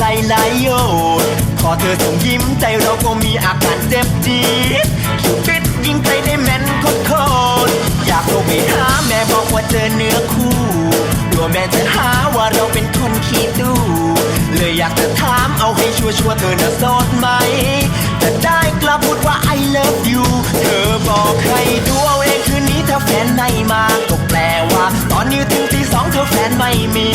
หลายโยนพอเธอส่งยิ้มใจเราก็มีอาการเจ็บจี๊ดคิวปิดยิงใจได้แม่นโคตรโคตรอยากโทรไปหาแม่บอกว่าเจอเนื้อคู่กลัวแม่จะหาว่าเราเป็นคนขี้ตู้เลยอยากจะถามเอาให้ชัวร์ชัวเธอน่ะโสดไหมแต่ได้กลับพูดว่า I love you เธอบอกให้ดูเอาเองคืนนี้ถ้าแฟนไม่มาก็แปลว่า ตอนนี้ถึงตีสองเธอแฟนไม่มี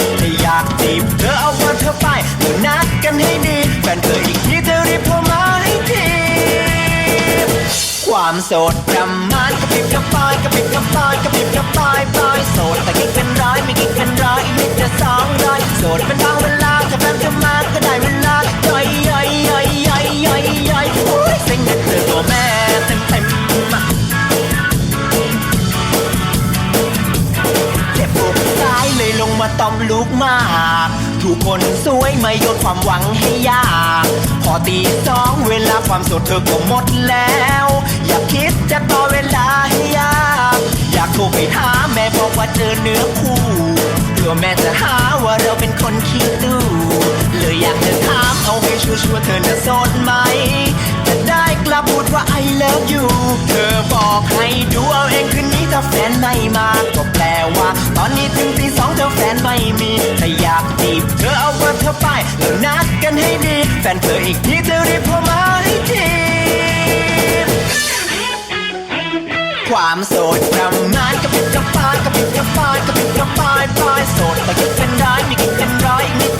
โสดประมาณกระปิบกระปายกระปิบกระปายกระปิบกระปายปลายโสดแต่กิ๊กเป็นร้อยไม่กิ๊กเป็นร้อยอีกนิดจะสองร้อยโสดเป็นบางเวลาถ้าแฟนเธอมาก็ได้เวลาย่อยย่อยย่อยย่อยย่อยย่อยโอ้ยเซ็งเด็ดเธอตัวแม่เต็มเต็มเจ็บปวดสายเลยลงมาตอมลูกมาก ถูกคนสวยไม่โยนความหวังให้ยาก พอตีสองเวลาความสดเธอก็หมดแล้ว อย่าคิดจะต่อเวลาให้ยาก อยากโทรไปหาแม่บอกว่าเจอเนื้อคู่กลัวแม่จะหาว่าเราเป็นคนขี้ตู้เลยอยากจะถามเอาให้ชัวร์เธอจะโสดไหมแต่ได้กลับพูดว่า I love you เธอบอกให้ดูเอาเองคืนนี้ถ้าแฟนไม่มาก็แปลว่า ตอนนี้ถึงตีสองเธอแฟนไม่มี จีบ เธอเอาเบอร์เธอไปแล้วนัดกันให้ดี แฟนเธออีกทีเธอรีบโทรมาให้ทีความโสดประมาณกระปิดกระปายกระปิดกระปายกระปิดกระปายปลายโสดแต่กิ๊กเป็นร้ายมีกิ๊กเป็นร้อยอีกนิด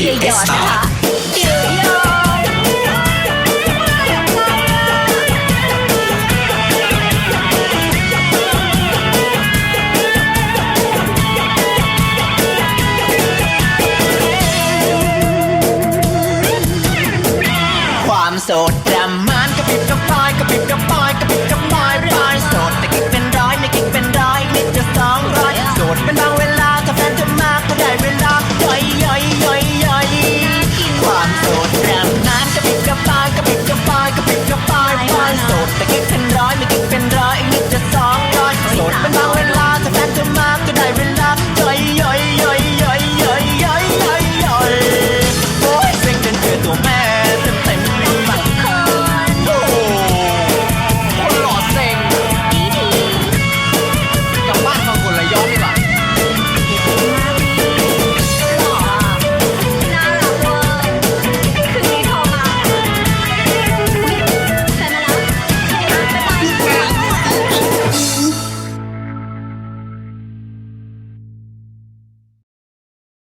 เลย DJ เดี๋ยวยอดนะความโสดประมาณกระปิบกระปายกระปิบกระปายกระปิบกระปายปลายโสดแต่กิ๊กเป็นร้อย